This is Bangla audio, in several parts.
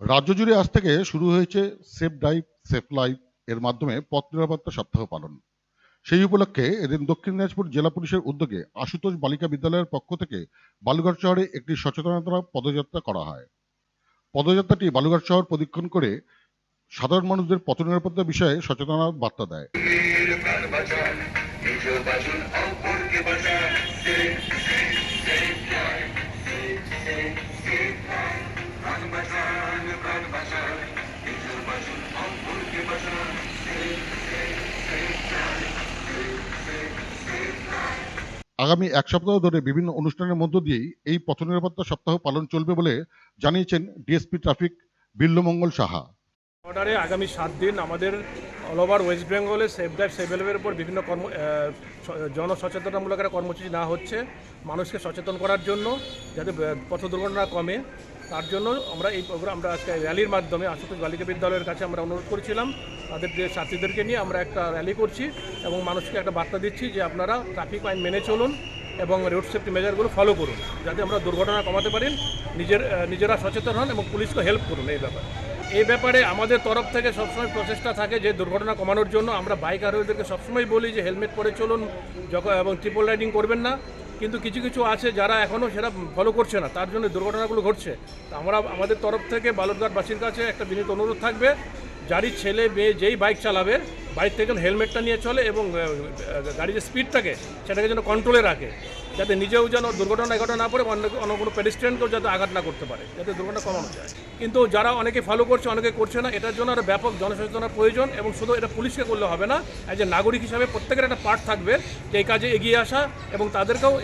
রাজ্য জুড়ে আজ থেকে শুরু হয়েছে সেফ ড্রাইভ সেফ লাইফ এর মাধ্যমে পথ নিরাপত্তা সপ্তাহ পালন সেই উপলক্ষে এদিন দক্ষিণ দিনাজপুর জেলা পুলিশের উদ্যোগে আশুতোষ বালিকা বিদ্যালয়ের পক্ষ থেকে বালুঘাট শহরে একটি সচেতনতা পদযাত্রা করা হয় পদযাত্রাটি বালুঘাট শহর প্রদক্ষিণ করে সাধারণ মানুষদের পথ নিরাপত্তা বিষয়ে সচেতনতার বার্তা দেয় আগামী এক সপ্তাহ ধরে বিভিন্ন অনুষ্ঠানের মধ্য দিয়েই এই পথ নিরাপত্তা সপ্তাহ পালন চলবে বলে জানিয়েছেন ডিএসপি ট্রাফিক বিল্লমঙ্গল সাহা। অর্ডারে আগামী সাত দিন আমাদের অল ওভার ওয়েস্ট বেঙ্গলে সেফ ড্রাইভ সেভ উপর বিভিন্ন কর্ম জনসচেতনতামূলক একটা কর্মসূচি না হচ্ছে মানুষকে সচেতন করার জন্য যাতে পথ দুর্ঘটনা কমে। তার জন্য আমরা এই প্রোগ্রাম আমরা আজকে র্যালির মাধ্যমে আশুতোষ বালিকা বিদ্যালয়ের কাছে আমরা অনুরোধ করেছিলাম। তাদের যে ছাত্রীদেরকে নিয়ে আমরা একটা র্যালি করছি এবং মানুষকে একটা বার্তা দিচ্ছি যে আপনারা ট্রাফিক আইন মেনে চলুন এবং রোড সেফটি মেজারগুলো ফলো করুন, যাতে আমরা দুর্ঘটনা কমাতে পারেন নিজের নিজেরা সচেতন হন এবং পুলিশকে হেল্প করুন এই ব্যাপারে। এই ব্যাপারে আমাদের তরফ থেকে সবসময় প্রচেষ্টা থাকে যে দুর্ঘটনা কমানোর জন্য। আমরা বাইক আরোহীদেরকে সবসময় বলি যে হেলমেট পরে চলুন যখন এবং ট্রিপল রাইডিং করবেন না। কিন্তু কিছু কিছু আছে যারা এখনও সেটা ফলো করছে না। তার জন্য দুর্ঘটনাগুলো ঘটছে। আমরা আমাদের তরফ থেকে বালুরঘাটবাসীর কাছে একটা বিনীত অনুরোধ থাকবে। যারই ছেলে, মেয়ে যেই বাইক চালাবে, বাইক থেকে যেন হেলমেটটা নিয়ে চলে এবং গাড়ির যে স্পিড থাকে সেটাকে যেন কন্ট্রোলে রাখে, যাতে নিজেও যেন দুর্ঘটনা ঘটনা না পড়ে, অন্য অন্য কোনো পেডিস্ট্রিয়ানকেও যাতে আঘাত না করতে পারে, যাতে দুর্ঘটনা কমানো যায়। কিন্তু যারা অনেকে ফলো করছে, অনেকে করছে না, এটার জন্য আরও ব্যাপক জনসচেতনার প্রয়োজন এবং শুধু এটা পুলিশকে করলে হবে না অ্যাজ এ নাগরিক হিসাবে প্রত্যেকের একটা পার্ট থাকবে যে এই কাজে এগিয়ে আসা এবং তাদেরকেও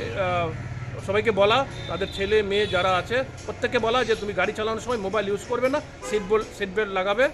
সবাইকে বলা, তাদের ছেলে, মেয়ে যারা আছে, প্রত্যেককে বলা যে তুমি গাড়ি চালানোর সময় মোবাইল ইউজ করবে না সিট বেল্ট সিট বেল্ট লাগাবে